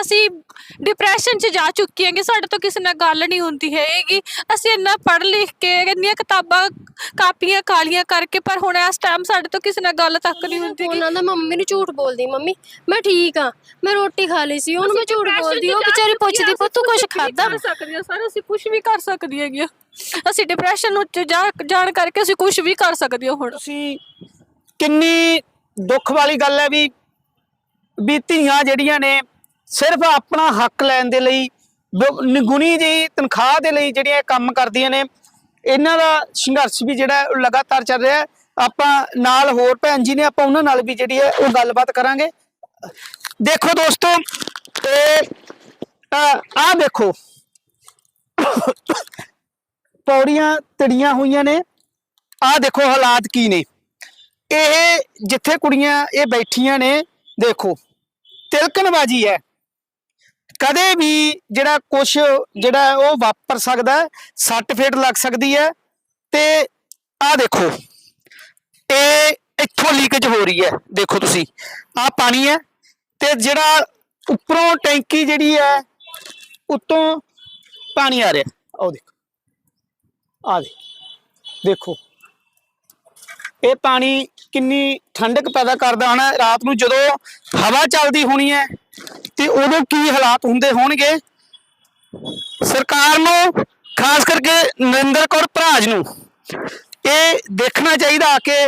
ਅਸੀਂ ਡਿਪਰੈਸ਼ਨ 'ਚ ਜਾ ਚੁੱਕੇ ਹਾਂ ਕਿ ਸਾਡੇ ਤੋਂ ਕਿਸੇ ਨਾਲ ਗੱਲ ਨਹੀਂ ਹੁੰਦੀ ਹੈਗੀ। ਅਸੀਂ ਇੰਨਾ ਪੜ੍ਹ ਲਿਖ ਕੇ ਇੰਨੀਆਂ ਕਿਤਾਬਾਂ ਕਾਪੀਆਂ ਕਾਲੀਆਂ ਕਰਕੇ ਪਰ ਹੁਣ ਇਸ ਟਾਈਮ ਸਾਡੇ ਤੋਂ ਕਿਸੇ ਨਾਲ ਗੱਲ ਤੱਕ ਨਹੀਂ ਹੁੰਦੀ। ਉਹਨਾਂ ਦਾ ਮੰਮੀ ਨੂੰ ਝੂਠ ਬੋਲਦੀ ਮੰਮੀ ਮੈਂ ਠੀਕ ਆ ਮੈਂ ਰੋਟੀ ਖਾ ਲਈ ਸੀ ਉਹਨੂੰ ਮੈਂ ਝੂਠ ਬੋਲਦੀ ਉਹ ਵਿਚਾਰੀ ਪੁੱਛਦੀ ਪੁੱਤ ਤੂੰ ਕੁਝ ਖਾਦਾ ਕਰ ਸਕਦੀਆਂ ਸਰ ਅਸੀਂ ਕੁਝ ਵੀ ਕਰ ਸਕਦੀਆਂ ਹੈਗੀਆਂ ਅਸੀਂ ਡਿਪਰੈਸ਼ਨ ਨੂੰ ਜਾਣ ਕਰਕੇ ਅਸੀਂ ਕੁਝ ਵੀ ਕਰ ਸਕਦੇ ਹਾਂ ਹੁਣ। ਤੁਸੀਂ ਕਿੰਨੀ ਦੁੱਖ ਵਾਲੀ ਗੱਲ ਹੈ ਵੀ ਵੀ ਧੀਆਂ ਜਿਹੜੀਆਂ ਨੇ ਸਿਰਫ ਆਪਣਾ ਹੱਕ ਲੈਣ ਦੇ ਲਈ ਨਿਗੁਣੀ ਦੀ ਤਨਖਾਹ ਦੇ ਲਈ ਜਿਹੜੀਆਂ ਕੰਮ ਕਰਦੀਆਂ ਨੇ, ਇਹਨਾਂ ਦਾ ਸੰਘਰਸ਼ ਵੀ ਜਿਹੜਾ ਉਹ ਲਗਾਤਾਰ ਚੱਲ ਰਿਹਾ ਆਪਾਂ ਨਾਲ ਹੋਰ ਭੈਣ ਜੀ ਨੇ, ਆਪਾਂ ਉਹਨਾਂ ਨਾਲ ਵੀ ਜਿਹੜੀ ਹੈ ਉਹ ਗੱਲਬਾਤ ਕਰਾਂਗੇ। ਦੇਖੋ ਦੋਸਤੋ ਇਹ ਆਹ ਦੇਖੋ, ਪੌੜੀਆਂ ਤੜੀਆਂ ਹੋਈਆਂ ਨੇ। ਆਹ ਦੇਖੋ ਹਾਲਾਤ ਕੀ ਨੇ। ਇਹ ਜਿੱਥੇ ਕੁੜੀਆਂ ਇਹ ਬੈਠੀਆਂ ਨੇ, ਦੇਖੋ ਤਿਲਕਣਬਾਜੀ ਹੈ। ਕਦੇ ਵੀ ਜਿਹੜਾ ਕੁਝ ਜਿਹੜਾ ਉਹ ਵਾਪਰ ਸਕਦਾ ਸੱਟ ਫੇਟ ਲੱਗ ਸਕਦੀ ਹੈ ਤੇ ਆਹ ਦੇਖੋ, ਇਹ ਇੱਥੋਂ ਲੀਕੇਜ ਹੋ ਰਹੀ ਹੈ, ਦੇਖੋ ਤੁਸੀਂ, ਆਹ ਪਾਣੀ ਹੈ ਤੇ ਜਿਹੜਾ ਉੱਪਰੋਂ ਟੈਂਕੀ ਜਿਹੜੀ ਹੈ, ਉੱਤੋਂ ਪਾਣੀ ਆ ਰਿਹਾ, ਆਹ ਦੇਖੋ, ਆਹ ਦੇ ਦੇਖੋ, ਇਹ ਪਾਣੀ ਕਿੰਨੀ ਠੰਡਕ ਪੈਦਾ ਕਰਦਾ ਹੋਣਾ, ਰਾਤ ਨੂੰ ਜਦੋਂ ਹਵਾ ਚੱਲਦੀ ਹੋਣੀ ਹੈ ਤੇ ਉਦੋਂ ਕੀ ਹਾਲਾਤ ਹੁੰਦੇ ਹੋਣਗੇ ਸਰਕਾਰ ਨੂੰ, ਖਾਸ ਕਰਕੇ ਨਰਿੰਦਰ ਕੌਰ ਭਰਾਜ ਨੂੰ, ਇਹ ਦੇਖਣਾ ਚਾਹੀਦਾ ਕਿ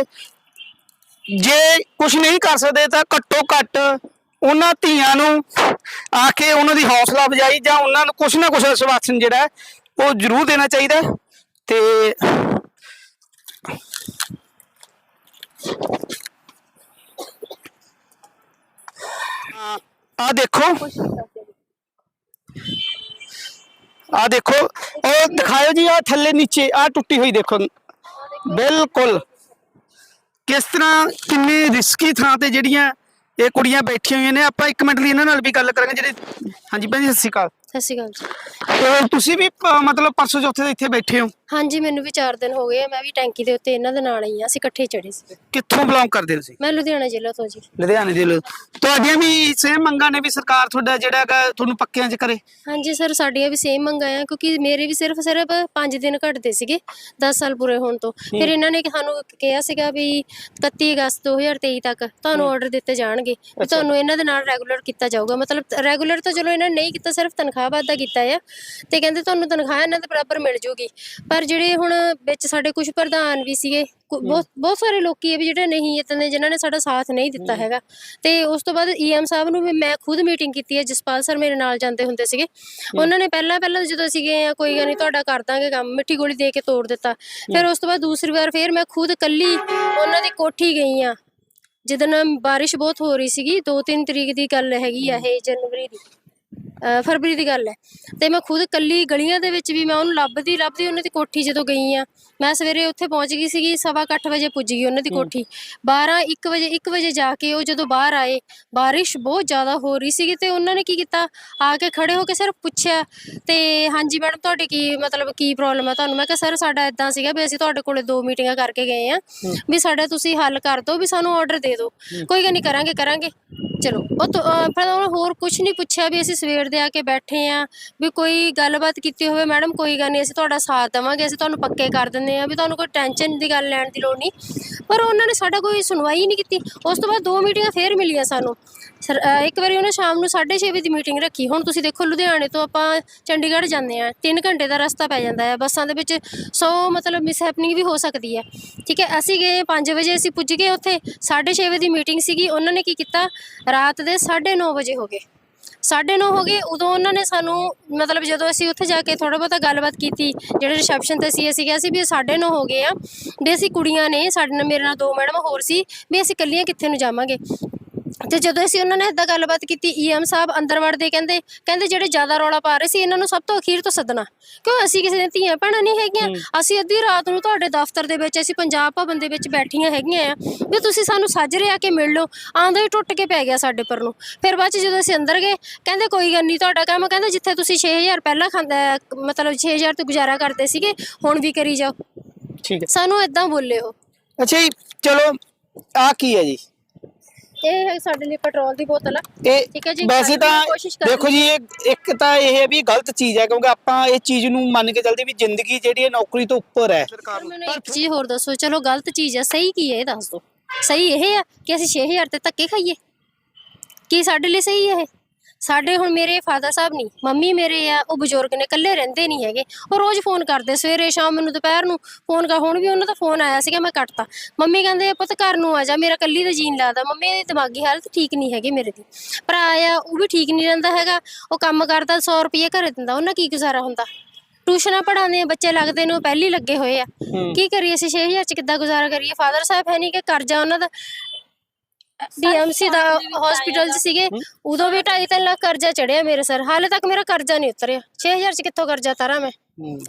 ਜੇ ਕੁਝ ਨਹੀਂ ਕਰ ਸਕਦੇ ਤਾਂ ਘੱਟੋ ਘੱਟ ਉਹਨਾਂ ਧੀਆਂ ਨੂੰ ਆ ਕੇ ਉਹਨਾਂ ਦੀ ਹੌਸਲਾ ਅਫਜ਼ਾਈ ਜਾਂ ਉਹਨਾਂ ਨੂੰ ਕੁਝ ਨਾ ਕੁਝ ਆਸ਼ਵਾਸਨ ਜਿਹੜਾ ਉਹ ਜ਼ਰੂਰ ਦੇਣਾ ਚਾਹੀਦਾ ਹੈ। ਤੇ ਆ ਦੇਖੋ। ਆ ਦੇਖੋ ਉਹ ਦਿਖਾਓ ਜੀ, ਆ ਥੱਲੇ ਨੀਚੇ, ਆ ਟੁੱਟੀ ਹੋਈ ਦੇਖੋ। ਬਿਲਕੁਲ। ਕਿਸ ਤਰ੍ਹਾਂ ਕਿੰਨੀ ਰਿਸਕੀ ਥਾਂ ਤੇ ਜਿਹੜੀਆਂ ਇਹ ਕੁੜੀਆਂ ਬੈਠੀਆਂ ਹੋਈਆਂ ਨੇ। ਆਪਾਂ ਇੱਕ ਮਿੰਟ ਲਈ ਇਹਨਾਂ ਨਾਲ ਵੀ ਗੱਲ ਕਰਾਂਗੇ, ਜਿਹੜੇ ਹਾਂਜੀ ਭੈਣ ਜੀ, ਸਤਿ ਸ਼੍ਰੀ ਅਕਾਲ। ਸਤਿ ਸ਼੍ਰੀ ਅਕਾਲ ਜੀ। ਤੇ ਤੁਸੀਂ ਵੀ ਪ- ਮਤਲਬ ਪਰਸੋਂ ਚੌਥੇ ਦੇ ਇੱਥੇ ਬੈਠੇ ਹੋ? ਹਾਂਜੀ ਮੈਨੂੰ ਵੀ 4 ਦਿਨ ਹੋ ਗਏ। ਆ ਮੈਂ ਵੀ ਟੈਂਕੀ ਦੇ ਉੱਤੇ ਇਹਨਾਂ ਦੇ ਨਾਲ ਹੀ। ਆ ਅਸੀਂ ਇਕੱਠੇ ਚੜੇ ਸੀ ਕਿੱਥੋਂ ਬਿਲੋਂਗ ਕਰਦੇ ਹੋ ਤੁਸੀਂ? ਮੈਂ ਲੁਧਿਆਣਾ ਜ਼ਿਲ੍ਹਾ ਤੋਂ ਜੀ। ਲੁਧਿਆਣੇ ਦੇ ਲੋਕ ਤੁਹਾਡੀਆਂ ਵੀ ਸੇਮ ਮੰਗਾਂ ਨੇ ਵੀ ਸਰਕਾਰ ਤੁਹਾਡਾ ਜਿਹੜਾ ਹੈਗਾ ਤੁਹਾਨੂੰ ਪੱਕਿਆਂ 'ਚ ਕਰੇ? ਹਾਂਜੀ ਸਰ ਸਾਡੀਆਂ ਵੀ ਸੇਮ ਮੰਗਾਂ ਆ ਕਿਉਂਕਿ ਮੇਰੇ ਵੀ ਸਿਰਫ ਸਿਰਫ 5 ਦਿਨ ਘਟਦੇ ਸੀਗੇ 10 ਸਾਲ ਪੂਰੇ ਹੋਣ ਤੋਂ। ਫਿਰ ਇਹਨਾਂ ਨੇ ਸਾਨੂੰ ਕਿਹਾ ਸੀਗਾ ਵੀ 31 ਅਗਸਤ 2023 ਤੱਕ ਤੁਹਾਨੂੰ ਆਰਡਰ ਦਿੱਤੇ ਜਾਣਗੇ ਵੀ ਤੁਹਾਨੂੰ ਇਹਨਾਂ ਦੇ ਨਾਲ ਰੈਗੂਲਰ ਕੀਤਾ ਜਾਊਗਾ। ਮਤਲਬ ਰੈਗੂਲਰ ਤਾਂ ਚਲੋ ਇਹਨਾਂ ਨੇ ਨਹੀਂ ਕੀਤਾ ਸਿਰਫ ਤਨਖਾਹ ਵਾਧਾ ਕੀਤਾ ਆ ਤੇ ਕਹਿੰਦੇ ਤੁਹਾਨੂੰ ਤਨਖਾਹ ਇਹਨਾਂ ਦੇ ਬਰਾਬਰ ਮਿਲ ਜੂਗੀ। ਪਰ ਜਿਹੜੇ ਹੁਣ ਵਿੱਚ ਸਾਡੇ ਕੁਝ ਪ੍ਰਧਾਨ ਵੀ ਸੀਗੇ ਕੁ- ਬਹੁਤ ਬਹੁਤ ਸਾਰੇ ਲੋਕੀ ਆ ਵੀ ਜਿਹੜੇ ਨਹੀਂ ਇਤਨੇ ਜਿਨ੍ਹਾਂ ਨੇ ਸਾਡਾ ਸਾਥ ਨਹੀਂ ਦਿੱਤਾ ਹੈਗਾ। ਤੇ ਉਸ ਤੋਂ ਬਾਅਦ ਈਐਮ ਸਾਹਿਬ ਨੂੰ ਵੀ ਮੈਂ ਖੁਦ ਮੀਟਿੰਗ ਕੀਤੀ ਹੈ ਜਸਪਾਲ ਸਰ ਮੇਰੇ ਨਾਲ ਜਾਂਦੇ ਹੁੰਦੇ ਸੀਗੇ। ਉਹਨਾਂ ਨੇ ਪਹਿਲਾਂ ਪਹਿਲਾਂ ਜਦੋਂ ਅਸੀਂ ਗਏ ਆ ਕੋਈ ਗੱਲ ਨਹੀਂ ਤੁਹਾਡਾ ਕਰ ਦਾਂਗੇ ਕੰਮ ਮਿੱਠੀ ਗੋਲੀ ਦੇ ਕੇ ਤੋੜ ਦਿੱਤਾ। ਫਿਰ ਉਸ ਤੋਂ ਬਾਅਦ ਦੂਸਰੀ ਵਾਰ ਫਿਰ ਮੈਂ ਖੁਦ ਕੱਲੀ ਉਹਨਾਂ ਦੀ ਕੋਠੀ ਗਈ ਆ। ਜਿੱਦਣ ਬਾਰਿਸ਼ ਬਹੁਤ ਹੋ ਰਹੀ ਸੀਗੀ 2-3 ਤਰੀਕ ਦੀ ਗੱਲ ਹੈਗੀ ਆ ਇਹ ਜਨਵਰੀ ਦੀ। ਫਰਵਰੀ ਦੀ ਗੱਲ ਹੈ। ਤੇ ਮੈਂ ਖੁਦ ਕੱਲੀ ਗਲੀਆਂ ਦੇ ਵਿੱਚ ਵੀ ਮੈਂ ਉਹਨੂੰ ਲੱਭਦੀ ਲੱਭਦੀ ਉਹਨਾਂ ਦੀ ਕੋਠੀ ਜਦੋਂ ਗਈ ਆ। ਮੈਂ ਸਵੇਰੇ ਉੱਥੇ ਪਹੁੰਚ ਗਈ ਸੀਗੀ ਸਵਾ ਕੁ ਅੱਠ ਵਜੇ ਪੁੱਜ ਗਈ ਉਹਨਾਂ ਦੀ ਕੋਠੀ। 12 1 ਵਜੇ 1 ਵਜੇ ਜਾ ਕੇ ਉਹ ਜਦੋਂ ਬਾਹਰ ਆਏ ਬਾਰਿਸ਼ ਬਹੁਤ ਜ਼ਿਆਦਾ ਹੋ ਰਹੀ ਸੀਗੀ ਤੇ ਉਹਨਾਂ ਨੇ ਕੀ ਕੀਤਾ? ਆ ਕੇ ਖੜੇ ਹੋ ਕੇ ਸਿਰਫ ਪੁੱਛਿਆ ਤੇ ਹਾਂਜੀ ਮੈਡਮ ਤੁਹਾਡੀ ਕੀ ਮਤਲਬ ਕੀ ਪ੍ਰੋਬਲਮ ਹੈ ਤੁਹਾਨੂੰ? ਮੈਂ ਕਿਹਾ ਸਰ ਸਾਡਾ ਇਦਾਂ ਸੀਗਾ ਵੀ ਅਸੀਂ ਤੁਹਾਡੇ ਕੋਲੇ ਦੋ ਮੀਟਿੰਗਾਂ ਕਰਕੇ ਗਏ ਆ ਵੀ ਸਾਡਾ ਤੁਸੀਂ ਹੱਲ ਕਰ ਦਿਓ ਵੀ ਸਾਨੂੰ ਆਰਡਰ ਦੇ ਦਿਓ। ਕੋਈ ਗੱਲ ਨਹੀਂ ਕਰਾਂਗੇ ਕਰਾਂਗੇ। ਚਲੋ, ਉਹ ਤੋਂ, ਅਹ ਫਿਰ ਉਹਨਾਂ ਹੋਰ ਕੁਝ ਨਹੀਂ ਪੁੱਛਿਆ ਵੀ ਅਸੀਂ ਸਵੇਰ ਦੇ ਆ ਕੇ ਬੈਠੇ ਆ, ਵੀ ਕੋਈ ਗੱਲਬਾਤ ਕੀਤੀ ਹੋਵੇ, ਮੈਡਮ, ਕੋਈ ਗੱਲ ਨਹੀਂ ਅਸੀਂ ਤੁਹਾਡਾ ਸਾਥ ਦੇਵਾਂਗੇ, ਅਸੀਂ ਤੁਹਾਨੂੰ ਪੱਕੇ ਕਰ ਦਿੰਦੇ ਆ, ਵੀ ਤੁਹਾਨੂੰ ਕੋਈ ਟੈਨਸ਼ਨ ਦੀ ਗੱਲ ਲੈਣ ਦੀ ਲੋੜ ਨਹੀਂ ਪਰ ਉਹਨਾਂ ਨੇ ਸਾਡਾ ਕੋਈ ਸੁਣਵਾਈ ਨਹੀਂ ਕੀਤੀ। ਉਸ ਤੋਂ ਬਾਅਦ ਦੋ ਮੀਟਿੰਗਾਂ ਫੇਰ ਮਿਲੀਆਂ ਸਾਨੂੰ। ਸਰ ਇੱਕ ਵਾਰੀ ਉਹਨੇ ਸ਼ਾਮ ਨੂੰ 6:30 ਵਜੇ ਦੀ ਮੀਟਿੰਗ ਰੱਖੀ। ਹੁਣ ਤੁਸੀਂ ਦੇਖੋ, ਲੁਧਿਆਣੇ ਤੋਂ ਆਪਾਂ ਚੰਡੀਗੜ੍ਹ ਜਾਂਦੇ ਆ 3 ਘੰਟੇ ਦਾ ਰਸਤਾ ਪੈ ਜਾਂਦਾ ਹੈ ਬੱਸਾਂ ਦੇ ਵਿੱਚ ਸੋ ਮਤਲਬ ਮਿਸ ਹੈਪਨਿੰਗ ਵੀ ਹੋ ਸਕਦੀ ਹੈ ਠੀਕ ਹੈ, ਅਸੀਂ ਗਏ 5 ਵਜੇ ਅਸੀਂ ਪੁੱਜ ਗਏ ਉੱਥੇ। 6:30 ਵਜੇ ਦੀ ਮੀਟਿੰਗ ਸੀਗੀ, ਉਹਨਾਂ ਨੇ ਕੀ ਕੀਤਾ? ਰਾਤ ਦੇ 9:30 ਵਜੇ ਹੋ ਗਏ। 9:30 ਹੋ ਗਏ, ਉਦੋਂ ਉਹਨਾਂ ਨੇ ਸਾਨੂੰ ਮਤਲਬ ਜਦੋਂ ਅਸੀਂ ਉੱਥੇ ਜਾ ਕੇ ਥੋੜਾ ਬਹੁਤਾ ਗੱਲਬਾਤ ਕੀਤੀ, ਜਿਹੜੇ ਰਿਸੈਪਸ਼ਨ ਤੇ ਸੀ, ਅਸੀਂ ਕਿਹਾ ਸੀ ਵੀ 9:30 ਹੋ ਗਏ ਆ, ਵੀ ਅਸੀਂ ਕੁੜੀਆਂ ਨੇ, ਸਾਡੇ ਨਾਲ ਮੇਰੇ ਨਾਲ ਦੋ ਮੈਡਮ ਹੋਰ ਸੀ, ਵੀ ਅਸੀਂ ਇਕੱਲੀਆਂ ਕਿੱਥੇ ਨੂੰ ਜਾਵਾਂਗੇ? ਤੇ ਜਦੋਂ ਅਸੀਂ ਉਹਨਾਂ ਨੇ ਇਦਾਂ ਗੱਲਬਾਤ ਕੀਤੀ ਈਐਮ ਸਾਹਿਬ ਅੰਦਰ ਵੜਦੇ ਕਹਿੰਦੇ ਕਹਿੰਦੇ ਜਿਹੜੇ ਜ਼ਿਆਦਾ ਰੌਲਾ ਪਾ ਰਹੇ ਸੀ ਇਹਨਾਂ ਨੂੰ ਸਭ ਤੋਂ ਅਖੀਰ ਤੋਂ ਸੱਦਣਾ। ਕਿਉਂ ਅਸੀਂ ਕਿਸੇ ਦੀਆਂ ਧੀਆਂ ਭੈਣਾਂ ਨਹੀਂ ਹੈਗੀਆਂ? ਅਸੀਂ ਅੱਧੀ ਰਾਤ ਨੂੰ ਤੁਹਾਡੇ ਦਫ਼ਤਰ ਦੇ ਵਿੱਚ ਅਸੀਂ ਪੰਜਾਬ ਭਵਨ ਦੇ ਵਿੱਚ ਬੈਠੀਆਂ ਹੈਗੀਆਂ ਆ। ਵੀ ਤੁਸੀਂ ਸਾਨੂੰ ਸਾਜਰੇ ਆ ਕੇ ਮਿਲ ਲਓ ਆਂਦਾ ਹੀ ਟੁੱਟ ਕੇ ਪੈ ਗਿਆ ਸਾਡੇ ਪਰ ਨੂੰ। ਫਿਰ ਬਾਅਦ ਚ ਜਦੋਂ ਅਸੀਂ ਅੰਦਰ ਗਏ ਕਹਿੰਦੇ ਕੋਈ ਗੱਲ ਨਹੀਂ ਤੁਹਾਡਾ ਕੰਮ ਕਹਿੰਦੇ ਜਿੱਥੇ ਤੁਸੀਂ 6000 ਪਹਿਲਾਂ ਖਾਂਦਾ ਮਤਲਬ 6000 ਤੋਂ ਗੁਜ਼ਾਰਾ ਕਰਦੇ ਸੀਗੇ ਹੁਣ ਵੀ ਕਰੀ ਜਾਓ। ਠੀਕ ਹੈ। ਸਾਨੂੰ ਇਦਾਂ ਬੋਲੇ ਉਹ ਅੱਛਾ ਜੀ ਚਲੋ ਆ ਕੀ ਹੈ ਜੀ? ਇਹ ਹੈ ਸਾਡੇ ਲਈ ਪੈਟਰੋਲ ਦੀ ਬੋਤਲ ਆ। ਇਹ ਠੀਕ ਹੈ ਜੀ, ਵੈਸੇ ਖਾਣ ਦੀ ਤਾਂ ਕੋਸ਼ਿਸ਼ ਕਰਨੀ ਦੇਖੋ ਜੀ ਇਹ ਇੱਕ ਤਾਂ ਇਹ ਹੈ ਵੀ ਗਲਤ ਚੀਜ਼ ਹੈ ਕਿਉਂਕਿ ਆਪਾਂ ਇਹ ਚੀਜ਼ ਨੂੰ ਮੰਨ ਕੇ ਚੱਲਦੇ ਵੀ ਜ਼ਿੰਦਗੀ ਜਿਹੜੀ ਹੈ ਨੌਕਰੀ ਤੋਂ ਉੱਪਰ ਹੈ। ਮੈਨੂੰ ਇੱਕ ਚੀਜ਼ ਹੋਰ ਦੱਸੋ ਚਲੋ ਗਲਤ ਚੀਜ਼ ਆ ਸਹੀ ਕੀ ਹੈ ਇਹ ਦੱਸ ਦਿਓ ਸਹੀ ਇਹ ਆ ਕਿ ਅਸੀਂ 6000 ਤੇ ਧੱਕੇ ਖਾਈਏ? ਕੀ ਸਾਡੇ ਲਈ ਸਹੀ ਹੈ ਇਹ? ਸਾਡੇ ਹੁਣ ਮੇਰੇ ਫਾਦਰ ਸਾਹਿਬ ਨਹੀਂ ਮੰਮੀ ਮੇਰੇ ਆ ਉਹ ਬਜ਼ੁਰਗ ਨੇ ਇਕੱਲੇ ਰਹਿੰਦੇ ਨਹੀਂ ਹੈਗੇ। ਉਹ ਰੋਜ਼ ਫੋਨ ਕਰਦੇ ਸਵੇਰੇ ਸ਼ਾਮ ਮੈਨੂੰ ਦੁਪਹਿਰ ਨੂੰ ਫੋਨ ਕਰ ਹੁਣ ਵੀ ਉਹਨਾਂ ਦਾ ਫੋਨ ਆਇਆ ਸੀਗਾ ਮੈਂ ਕੱਟਤਾ। ਮੰਮੀ ਕਹਿੰਦੇ ਪੁੱਤ ਘਰ ਨੂੰ ਆ ਜਾ ਮੇਰਾ ਕੱਲੀ ਦਾ ਜੀਨ ਲੱਗਦਾ। ਮੰਮੀ ਦੀ ਦਿਮਾਗੀ ਹਾਲਤ ਠੀਕ ਨਹੀਂ ਹੈਗੀ ਮੇਰੇ ਦੀ। ਭਰਾ ਆ ਉਹ ਵੀ ਠੀਕ ਨਹੀਂ ਰਹਿੰਦਾ ਹੈਗਾ। ਉਹ ਕੰਮ ਕਰਦਾ 100 ਰੁਪਏ ਘਰੇ ਦਿੰਦਾ ਉਹਨਾਂ ਕੀ ਗੁਜ਼ਾਰਾ ਹੁੰਦਾ? ਟਿਊਸ਼ਨਾਂ ਪੜਾਉਂਦੇ ਆ ਬੱਚੇ ਲੱਗਦੇ ਨੇ ਉਹ ਪਹਿਲੀ ਲੱਗੇ ਹੋਏ ਆ। ਕੀ ਕਰੀਏ ਅਸੀਂ 6000 ਚ ਕਿੱਦਾਂ ਗੁਜ਼ਾਰਾ ਕਰੀਏ? ਫਾਦਰ ਸਾਹਿਬ ਹੈ ਨਹੀਂ ਕਿ ਕਰਜ਼ਾ ਉਹਨਾਂ ਦਾ ਡੀਐਮਸੀ ਦਾ ਹਸਪੀਟਲ 'ਚ ਸੀਗੇ ਉਦੋਂ ਵੀ 2.5 ਲੱਖ ਕਰਜ਼ਾ ਚੜਿਆ ਮੇਰੇ ਸਰ। ਹਾਲੇ ਤੱਕ ਮੇਰਾ ਕਰਜ਼ਾ ਨਹੀਂ ਉਤਰਿਆ। 6000 ਚ ਕਿੱਥੋਂ ਕਰਜ਼ਾ ਤਾਰਾਂ ਮੈਂ?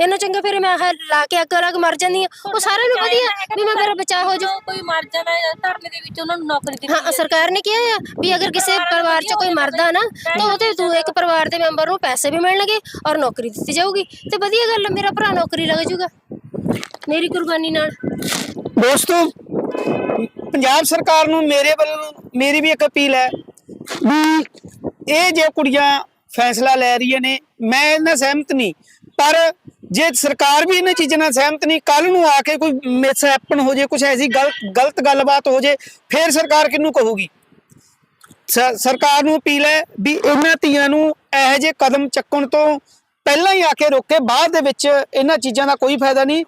ਇਹਨਾਂ ਚੰਗਾ ਫਿਰ ਮੈਂ ਆਹ ਲਾ ਕੇ ਅੱਗ ਲੱਗ ਮਰ ਜਾਂਦੀ ਆ ਉਹ ਸਾਰਿਆਂ ਨੂੰ ਵਧੀਆ ਵੀ ਮੈਂ ਮੇਰਾ ਬਚਾਅ ਹੋ ਜਾ ਕੋਈ ਮਰ ਹੈ ਧਰਨੇ ਦੇ ਵਿੱਚ ਉਹਨਾਂ ਨੂੰ ਨੌਕਰੀ ਦਿੱਤੀ ਹਾਂ ਸਰਕਾਰ ਨੇ ਕਿਹਾ ਆ ਵੀ ਅਗਰ ਕਿਸੇ ਪਰਿਵਾਰ 'ਚ ਕੋਈ ਮਰਦਾ ਨਾ ਤਾਂ ਉਹਦੇ ਦੂ ਇੱਕ ਪਰਿਵਾਰ ਦੇ ਮੈਂਬਰ ਨੂੰ ਪੈਸੇ ਵੀ ਮਿਲਣਗੇ ਔਰ ਨੌਕਰੀ ਦਿੱਤੀ ਜਾਊਗੀ। ਤੇ ਵਧੀਆ ਗੱਲ ਆ, ਮੇਰਾ ਭਰਾ ਨੌਕਰੀ ਲੱਗ ਜਾਊਗਾ। ਮੇਰੀ ਕੁਰਬਾਨੀ ਨਾਲ। ਦੋਸਤੋ ਪੰਜਾਬ ਸਰਕਾਰ ਨੂੰ ਮੇਰੇ ਵੱਲੋਂ ਮੇਰੀ ਵੀ ਇੱਕ ਅਪੀਲ ਹੈ ਵੀ ਇਹ ਜੇ ਕੁੜੀਆਂ ਫੈਸਲਾ ਲੈ ਰਹੀਆਂ ਨੇ, ਮੈਂ ਇਹਨਾਂ ਨਾਲ ਸਹਿਮਤ ਨਹੀਂ। ਪਰ ਜੇ ਸਰਕਾਰ ਵੀ ਇਹਨਾਂ ਚੀਜ਼ਾਂ ਨਾਲ ਸਹਿਮਤ ਨਹੀਂ ਕੱਲ ਨੂੰ ਆ ਕੇ ਕੋਈ ਮਿਸਹੈਪਨ ਹੋ ਜੇ ਕੁਝ ਐਸੀ ਗਲਤ ਗਲਤ ਗੱਲਬਾਤ ਹੋ ਜੇ, ਫਿਰ ਸਰਕਾਰ ਕਿਹਨੂੰ ਕਹੂਗੀ? ਸਰਕਾਰ ਨੂੰ ਅਪੀਲ ਹੈ ਵੀ ਇਹਨਾਂ ਧੀਆਂ ਨੂੰ ਇਹੋ ਜਿਹੇ ਕਦਮ ਚੱਕਣ ਤੋਂ ਪਹਿਲਾਂ ਹੀ ਆ ਕੇ ਰੋਕੇ ਬਾਅਦ ਦੇ ਵਿੱਚ ਇਹਨਾਂ ਚੀਜ਼ਾਂ ਦਾ ਕੋਈ ਫਾਇਦਾ ਨਹੀਂ।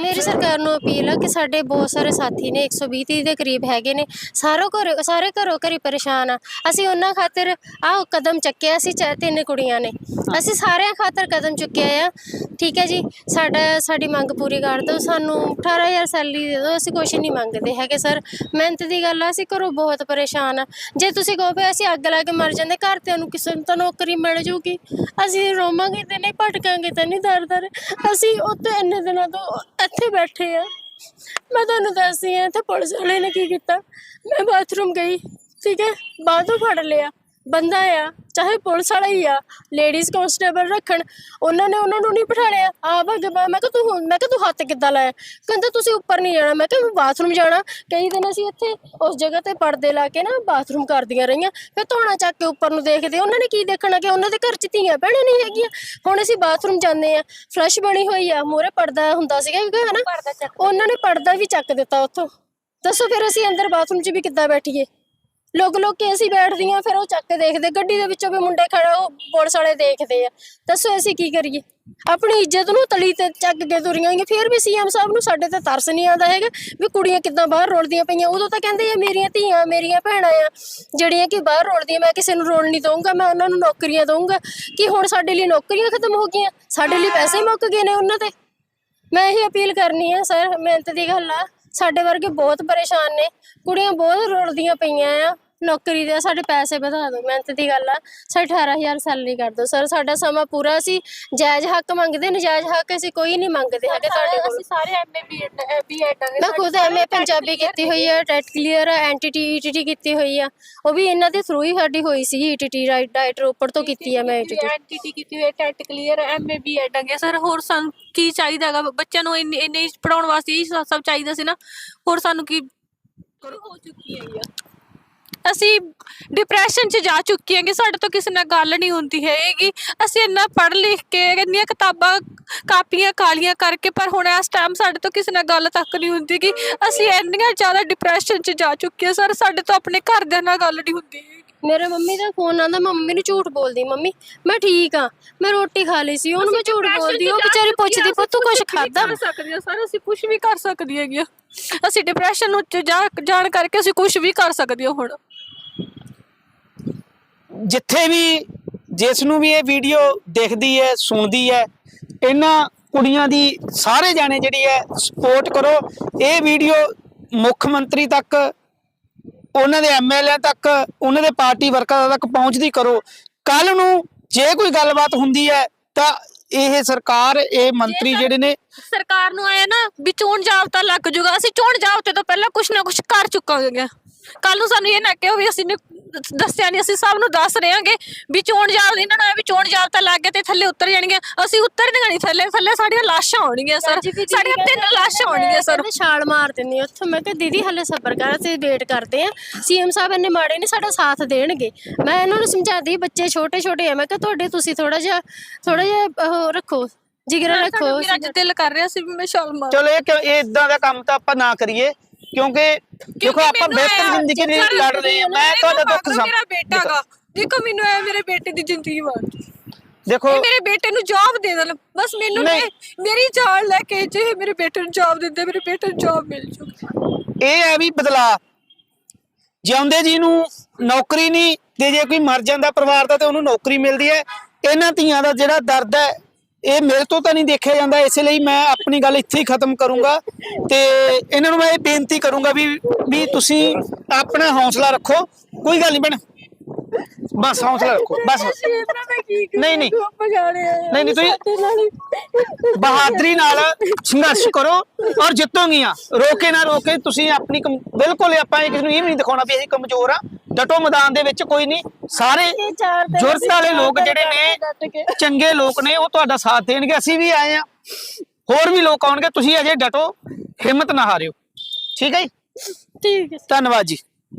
ਮੇਰੀ ਸਰਕਾਰ ਨੂੰ ਅਪੀਲ ਆ ਕਿ ਸਾਡੇ ਬਹੁਤ ਸਾਰੇ ਸਾਥੀ ਨੇ 120 30 ਦੇ ਕਰੀਬ ਹੈਗੇ ਨੇ, ਸਾਰੋ ਘਰ, ਸਾਰੇ ਘਰੋਂ ਘਰੀ ਪਰੇਸ਼ਾਨ ਆ। ਅਸੀਂ ਉਹਨਾਂ ਖਾਤਰ ਆਹ ਕਦਮ ਚੱਕਿਆ ਸੀ ਚਾਹੇ ਤਿੰਨ ਕੁੜੀਆਂ ਨੇ। ਅਸੀਂ ਸਾਰਿਆਂ ਖਾਤਰ ਕਦਮ ਚੁੱਕਿਆ ਆ। ਠੀਕ ਹੈ ਜੀ, ਸਾਡਾ, ਸਾਡੀ ਮੰਗ ਪੂਰੀ ਕਰ ਦਿਓ। ਸਾਨੂੰ 18000 ਸੈਲਰੀ ਦੇ ਦਿਓ, ਅਸੀਂ ਕੁਛ ਨਹੀਂ ਮੰਗਦੇ ਹੈਗੇ, ਸਰ। ਮਿਹਨਤ ਦੀ ਗੱਲ ਆ, ਅਸੀਂ ਘਰੋਂ ਬਹੁਤ ਪਰੇਸ਼ਾਨ ਆ। ਜੇ ਤੁਸੀਂ ਕਹੋ ਵੀ ਅਸੀਂ ਅੱਗ ਲਾ ਕੇ ਮਰ ਜਾਂਦੇ, ਘਰਦਿਆਂ ਨੂੰ ਕਿਸੇ ਨੂੰ ਤਾਂ ਨੌਕਰੀ ਮਿਲ ਜੂਗੀ। ਅਸੀਂ ਰੋਵਾਂਗੇ ਤੇ ਨਹੀਂ ਭਟਕਾਂਗੇ ਤਾਂ ਨਹੀਂ ਦਰ ਦਰ। ਅਸੀਂ ਉੱਥੇ ਇੰਨੇ ਦਿਨਾਂ ਤੋਂ ਇੱਥੇ ਬੈਠੇ ਆ। ਮੈਂ ਤੁਹਾਨੂੰ ਦੱਸਦੀ ਆ ਇੱਥੇ ਪੁਲਿਸ ਵਾਲੇ ਨੇ ਕੀ ਕੀਤਾ। ਮੈਂ ਬਾਥਰੂਮ ਗਈ, ਠੀਕ ਹੈ? ਬਾਥੋਂ ਫੜ ਲਿਆ। ਬੰਦਾ ਆ ਚਾਹੇ ਪੁਲਿਸ ਵਾਲਾ ਹੀ ਆ ਲੇਡੀਜ਼ ਕਨਸਟੇਬਲ ਰੱਖਣ ਉਹਨਾਂ ਨੇ ਉਹਨਾਂ ਨੂੰ ਨਹੀਂ ਬਿਠਾਲਿਆ ਆ ਭਗ ਮੈਂ ਕਿਹਾ ਤੂੰ ਹੁਣ ਮੈਂ ਕਿਹਾ ਤੂੰ ਹੱਥ ਕਿੱਦਾਂ ਲਾਇਆ? ਕਹਿੰਦਾ ਤੁਸੀਂ ਉੱਪਰ ਨਹੀਂ ਜਾਣਾ। ਮੈਂ ਕਿਹਾ ਮੈਂ ਬਾਥਰੂਮ ਜਾਣਾ। ਕਈ ਦਿਨ ਅਸੀਂ ਇੱਥੇ ਉਸ ਜਗ੍ਹਾ ਤੇ ਪਰਦੇ ਲਾ ਕੇ ਨਾ ਬਾਥਰੂਮ ਕਰਦੀਆਂ ਰਹੀਆਂ। ਫਿਰ ਧੋਣਾ ਚੱਕ ਕੇ ਉੱਪਰ ਨੂੰ ਦੇਖਦੇ ਉਹਨਾਂ ਨੇ ਕੀ ਦੇਖਣਾ ਕਿ ਉਹਨਾਂ ਦੇ ਘਰ ਚ ਧੀਆਂ ਭੈਣਾਂ ਨਹੀਂ ਹੈਗੀਆਂ। ਹੁਣ ਅਸੀਂ ਬਾਥਰੂਮ ਜਾਂਦੇ ਆ ਫਲਸ਼ ਬਣੀ ਹੋਈ ਆ ਮੂਹਰੇ ਪਰਦਾ ਹੁੰਦਾ ਸੀਗਾ ਕਿ ਹਨਾ? ਉਹਨਾਂ ਨੇ ਪਰਦਾ ਵੀ ਚੱਕ ਦਿੱਤਾ ਉੱਥੋਂ। ਦੱਸੋ ਫਿਰ ਅਸੀਂ ਅੰਦਰ ਬਾਥਰੂਮ 'ਚ ਵੀ ਕਿੱਦਾਂ ਬੈਠੀਏ? ਲੋਕ ਲੋਕ ਕੇ ਅਸੀਂ ਬੈਠਦੀਆਂ, ਫਿਰ ਉਹ ਚੱਕ ਕੇ ਦੇਖਦੇ। ਗੱਡੀ ਦੇ ਵਿੱਚੋਂ ਵੀ ਮੁੰਡੇ ਖੜਾ, ਉਹ ਪੁਲਿਸ ਵਾਲੇ ਦੇਖਦੇ ਆ। ਦੱਸੋ ਅਸੀਂ ਕੀ ਕਰੀਏ? ਆਪਣੀ ਇੱਜ਼ਤ ਨੂੰ ਤਲੀ ਤੇ ਚੱਕ ਕੇ ਤੁਰੀਆਂ ਹੋਈਆਂ। ਫਿਰ ਵੀ ਸੀਐਮ ਸਾਹਿਬ ਨੂੰ ਸਾਡੇ ਤੇ ਤਰਸ ਨਹੀਂ ਆਉਂਦਾ ਹੈਗਾ ਵੀ ਕੁੜੀਆਂ ਕਿੱਦਾਂ ਬਾਹਰ ਰੋਲਦੀਆਂ ਪਈਆਂ। ਉਦੋਂ ਤਾਂ ਕਹਿੰਦੇ ਆ, ਮੇਰੀਆਂ ਧੀਆਂ, ਮੇਰੀਆਂ ਭੈਣਾਂ ਆ, ਜਿਹੜੀਆਂ ਕਿ ਬਾਹਰ ਰੋਲਦੀਆਂ। ਮੈਂ ਕਿਸੇ ਨੂੰ ਰੋਲ ਨਹੀਂ ਦਊਂਗਾ, ਮੈਂ ਉਹਨਾਂ ਨੂੰ ਨੌਕਰੀਆਂ ਦਊਂਗਾ। ਕਿ ਹੁਣ ਸਾਡੇ ਲਈ ਨੌਕਰੀਆਂ ਖਤਮ ਹੋ ਗਈਆਂ? ਸਾਡੇ ਲਈ ਪੈਸੇ ਮੁੱਕ ਗਏ ਨੇ ਉਹਨਾਂ ਤੇ ਮੈਂ ਇਹ ਅਪੀਲ ਕਰਨੀ ਆ, ਸਰ, ਮਿਹਨਤ ਦੀ ਗੱਲ ਆ। ਸਾਡੇ ਵਰਗੇ ਬਹੁਤ ਪਰੇਸ਼ਾਨ ਨੇ। ਕੁੜੀਆਂ ਬਹੁਤ ਰੁਲਦੀਆਂ ਪਈਆਂ ਆ। ਨੌਕਰੀ ਦੇ ਸਾਡੇ ਪੈਸੇ ਵਧਾ ਦਿਓ ਮਿਹਨਤ ਦੀ ਗੱਲ ਆ। ਸਾਡੇ 18000 ਸੈਲਰੀ ਕਰ ਦਿਓ। ਸਰ ਸਾਡਾ ਸਮਾਂ ਪੂਰਾ ਸੀ। ਜਾਇਜ਼ ਹੱਕ ਮੰਗਦੇ ਨਜਾਇਜ਼ ਹੱਕ ਅਸੀਂ ਕੋਈ ਨਹੀਂ ਮੰਗਦੇ ਹੈਗੇ ਤੁਹਾਡੇ ਕੋਲ। ਅਸੀਂ ਸਾਰੇ ਐਮਏ ਬੀਐਡ ਬੀਐਡ ਮੈਂ ਖੁਦ ਐਮਏ ਪੰਜਾਬੀ ਕੀਤੀ ਹੋਈ ਹੈ ਟੈਟ ਕਲੀਅਰ ਹੈ ਐਨਟੀਟੀ ਈਟੀਟੀ ਕੀਤੀ ਹੋਈ ਆ। ਉਹ ਵੀ ਇਹਨਾਂ ਦੇ ਥਰੂ ਹੀ ਸਾਡੀ ਹੋਈ ਸੀ ਈਟੀਟੀ ਰਾਈਟ ਡਾਈਟ ਰੋਪੜ ਤੋਂ ਕੀਤੀ ਆ ਮੈਂ ਈਟੀਟੀ। ਐਨਟੀਟੀ ਕੀਤੀ ਹੋਈ ਟੈਟ ਕਲੀਅਰ ਐਮਏ ਬੀਐਡ ਅੰਗੇ ਸਰ ਹੋਰ ਸਾਨੂੰ ਕੀ ਚਾਹੀਦਾ ਹੈਗਾ? ਬੱਚਿਆਂ ਨੂੰ ਇੰਨੇ ਪੜਾਉਣ ਵਾਸਤੇ ਇਹ ਸਭ ਚਾਹੀਦਾ ਸੀ ਨਾ। ਹੋਰ ਸਾਨੂੰ ਕੀ ਹੋ ਚੁੱਕੀ ਹੈ ਅਸੀਂ ਡਿਪਰੈਸ਼ਨ 'ਚ ਜਾ ਚੁੱਕੇ ਹਾਂ ਕਿ ਸਾਡੇ ਤੋਂ ਕਿਸੇ ਨਾਲ ਗੱਲ ਨਹੀਂ ਹੁੰਦੀ ਹੈਗੀ। ਅਸੀਂ ਇੰਨਾ ਪੜ੍ਹ ਲਿਖ ਕੇ ਇੰਨੀਆਂ ਕਿਤਾਬਾਂ ਕਾਪੀਆਂ ਕਾਲੀਆਂ ਕਰਕੇ ਪਰ ਹੁਣ ਇਸ ਟਾਈਮ ਸਾਡੇ ਤੋਂ ਕਿਸੇ ਨਾਲ ਗੱਲ ਤੱਕ ਨਹੀਂ ਹੁੰਦੀ ਕਿ ਅਸੀਂ ਇੰਨੀਆਂ ਜ਼ਿਆਦਾ ਡਿਪਰੈਸ਼ਨ 'ਚ ਜਾ ਚੁੱਕੇ ਹਾਂ ਸਰ ਸਾਡੇ ਤੋਂ ਆਪਣੇ ਘਰਦਿਆਂ ਨਾਲ ਗੱਲ ਨਹੀਂ ਹੁੰਦੀ ਹੈਗੀ। ਮੇਰੇ ਮੰਮੀ ਦਾ ਫੋਨ ਆਂਦਾ ਮੰਮੀ ਨੂੰ ਝੂਠ ਬੋਲਦੀ ਮੰਮੀ ਮੈਂ ਠੀਕ ਆ ਮੈਂ ਰੋਟੀ ਖਾ ਲਈ ਸੀ ਉਹਨੂੰ ਮੈਂ ਝੂਠ ਬੋਲਦੀ ਉਹ ਵਿਚਾਰੀ ਪੁੱਛਦੀ ਪੁੱਤ ਤੂੰ ਕੁਝ ਖਾਦਾ ਸਰ ਅਸੀਂ ਕੁਝ ਵੀ ਕਰ ਸਕਦੇ ਹੈਗੇ ਅਸੀਂ ਡਿਪਰੈਸ਼ਨ ਨੂੰ ਚ ਜਾ ਜਾਣ ਕਰਕੇ ਅਸੀਂ ਕੁਝ ਵੀ ਕਰ ਸਕਦੇ ਹਾਂ ਹੁਣ। ਜਿੱਥੇ ਵੀ ਜਿਸ ਨੂੰ ਵੀ ਇਹ ਵੀਡੀਓ ਦੇਖਦੀ ਹੈ ਸੁਣਦੀ ਹੈ ਇਹਨਾਂ ਕੁੜੀਆਂ ਦੀ ਸਾਰੇ ਜਾਣੇ ਜਿਹੜੀ ਹੈ ਸਪੋਰਟ ਕਰੋ। ਇਹ ਵੀਡੀਓ ਮੁੱਖ ਮੰਤਰੀ ਤੱਕ ਉਹਨਾਂ ਦੇ ਐਮਐਲਏ ਤੱਕ ਉਹਨਾਂ ਦੇ ਪਾਰਟੀ ਵਰਕਰਾਂ ਤੱਕ ਪਹੁੰਚਦੀ ਕਰੋ। ਕੱਲ ਨੂੰ ਜੇ ਕੋਈ ਗੱਲਬਾਤ ਹੁੰਦੀ ਹੈ ਤਾਂ ਇਹ ਸਰਕਾਰ ਇਹ ਮੰਤਰੀ ਜਿਹੜੇ ਨੇ ਸਰਕਾਰ ਨੂੰ ਆਇਆ ਨਾ ਵੀ ਚੋਣ ਜਾਬਤਾ ਲੱਗ ਜੂਗਾ ਅਸੀਂ ਚੋਣ ਜਾਬਤੇ ਤੋਂ ਪਹਿਲਾਂ ਕੁਝ ਨਾ ਕੁਝ ਕਰ ਚੁੱਕਾਂਗੇ। ਕੱਲ ਨੂੰ ਸਾਨੂੰ ਇਹ ਨਾ ਕਿਹੋ ਵੀ ਅਸੀਂ ਨੇ ਦੱਸਿਆ ਨਹੀਂ ਅਸੀਂ ਸਭ ਨੂੰ ਦੱਸ ਰਹੇ ਹਾਂਗੇ ਵੀ ਚੋਣ ਜਾਬ ਇਹਨਾਂ ਨੂੰ ਐ ਵੀ ਚੋਣ ਜਾਬ ਤਾਂ ਲੱਗ ਗਿਆ ਤੇ ਥੱਲੇ ਉਤਰ ਜਾਣਗੇ। ਅਸੀਂ ਉਤਰਨੀਆਂ ਨਹੀਂ ਥੱਲੇ ਥੱਲੇ ਸਾਡੀਆਂ ਲਾਸ਼ਾਂ ਹੋਣਗੀਆਂ ਸਰ। ਸਾਡੀਆਂ ਤਿੰਨ ਲਾਸ਼ਾਂ ਹੋਣਗੀਆਂ ਸਰ। ਛਾਲ ਮਾਰ ਦਿੰਨੀ ਉੱਥੋਂ। ਮੈਂ ਕਿਹਾ ਦੀਦੀ ਹਲੇ ਸਬਰ ਕਰ ਅਸੀਂ ਵੇਟ ਕਰਦੇ ਆ ਸੀਐਮ ਸਾਹਿਬ ਇੰਨੇ ਮਾੜੇ ਨਹੀਂ ਸਾਡਾ ਸਾਥ ਦੇਣਗੇ। ਮੈਂ ਇਹਨਾਂ ਨੂੰ ਸਮਝਾਦੀ ਬੱਚੇ ਛੋਟੇ ਛੋਟੇ ਆ। ਮੈਂ ਕਿਹਾ ਤੁਹਾਡੇ ਤੁਸੀਂ ਥੋੜਾ ਜਿਹਾ ਥੋੜਾ ਜਿਹਾ ਉਹ ਰੱਖੋ ਜਿਗਰਾ ਰੱਖੋ। ਮੇਰਾ ਦਿਲ ਕਰ ਰਿਹਾ ਸੀ ਵੀ ਮੈਂ ਛਾਲ ਮਾਰ। ਚਲੋ ਇਹ ਇਦਾਂ ਦਾ ਕੰਮ ਤਾਂ ਆਪਾਂ ਨਾ ਕਰੀਏ। ਕਿਉਂਕਿ ਦੇਖੋ ਆਪਾਂ ਬਿਹਤਰ ਜ਼ਿੰਦਗੀ ਸਰ, ਲੜ ਰਹੇ ਹਾਂ। ਮੈਂ ਤੁਹਾਡਾ ਦੁੱਖ ਮੇਰਾ ਸਮਝ ਬੇਟਾ ਗਾ। ਦੇਖੋ ਮੈਨੂੰ ਐ ਮੇਰੇ ਬੇਟੇ ਦੀ ਜ਼ਿੰਦਗੀ ਬਣ ਦੇਖੋ ਇਹ ਮੇਰੇ ਬੇਟੇ ਨੂੰ ਜੌਬ ਦੇ ਦੇਣ। ਬਸ ਮੈਨੂੰ ਨਹੀਂ। ਇਹ- ਮੇਰੀ ਜਾਨ ਲੈ ਕੇ ਜੇ ਇਹ ਮੇਰੇ ਬੇਟੇ ਨੂੰ ਜੌਬ ਦਿੰਦੇ ਮੇਰੇ ਬੇਟੇ ਨੂੰ ਜੌਬ ਮਿਲ ਜੂਗੀ ਇਹ ਹੈ ਵੀ ਬਦਲਾ। ਜਿਉਂਦੇ ਜੀ ਨੂੰ ਨੌਕਰੀ ਨਹੀਂ ਤੇ ਜੇ ਕੋਈ ਮਰ ਜਾਂਦਾ ਪਰਿਵਾਰ ਦਾ ਤੇ ਉਹਨੂੰ ਨੌਕਰੀ ਮਿਲਦੀ ਹੈ। ਇਹਨਾਂ ਧੀਆਂ ਦਾ ਜਿਹੜਾ ਦਰਦ ਹੈ ਇਹ ਮੇਰੇ ਤੋਂ ਤਾਂ ਨਹੀਂ ਦੇਖਿਆ ਜਾਂਦਾ ਇਸ ਲਈ ਮੈਂ ਆਪਣੀ ਗੱਲ ਇੱਥੇ ਹੀ ਖਤਮ ਕਰੂੰਗਾ ਤੇ ਇਹਨਾਂ ਨੂੰ ਮੈਂ ਇਹ ਬੇਨਤੀ ਕਰੂੰਗਾ ਵੀ ਵੀ ਤੁਸੀਂ ਆਪਣਾ ਹੌਸਲਾ ਰੱਖੋ। ਕੋਈ ਗੱਲ ਨਹੀਂ ਬਣ ਬਸ ਹੌਸਲਾ ਰੱਖੋ ਬਸ। ਨਹੀਂ ਨਹੀਂ। ਨਹੀਂ ਨਹੀਂ ਤੁਸੀਂ ਬਹਾਦਰੀ ਨਾਲ ਸੰਘਰਸ਼ ਕਰੋ ਔਰ ਜਿੱਤੋਗੀਆਂ ਰੋਕੇ ਨਾ ਰੋਕੇ ਤੁਸੀਂ ਆਪਣੀ ਬਿਲਕੁਲ ਆਪਾਂ ਇਹ ਕਿਸੇ ਨੂੰ ਇਹ ਵੀ ਨਹੀਂ ਦਿਖਾਉਣਾ ਵੀ ਅਸੀਂ ਕਮਜ਼ੋਰ ਆ। ਡਟੋ ਮੈਦਾਨ ਦੇ ਵਿੱਚ ਕੋਈ ਨਹੀਂ। ਸਾਰੇ ਜੁਰਤ ਵਾਲੇ ਲੋਕ ਜਿਹੜੇ ਨੇ ਚੰਗੇ ਲੋਕ ਨੇ ਉਹ ਤੁਹਾਡਾ ਸਾਥ ਦੇਣਗੇ। ਅਸੀਂ ਵੀ ਆਏ ਆ ਹੋਰ ਵੀ ਲੋਕ ਆਉਣਗੇ ਤੁਸੀਂ ਅਜੇ ਡਟੋ ਹਿੰਮਤ ਨਾ ਹਾਰਿਓ। ਠੀਕ ਹੈ ਜੀ? ਠੀਕ ਹੈ। ਧੰਨਵਾਦ ਜੀ।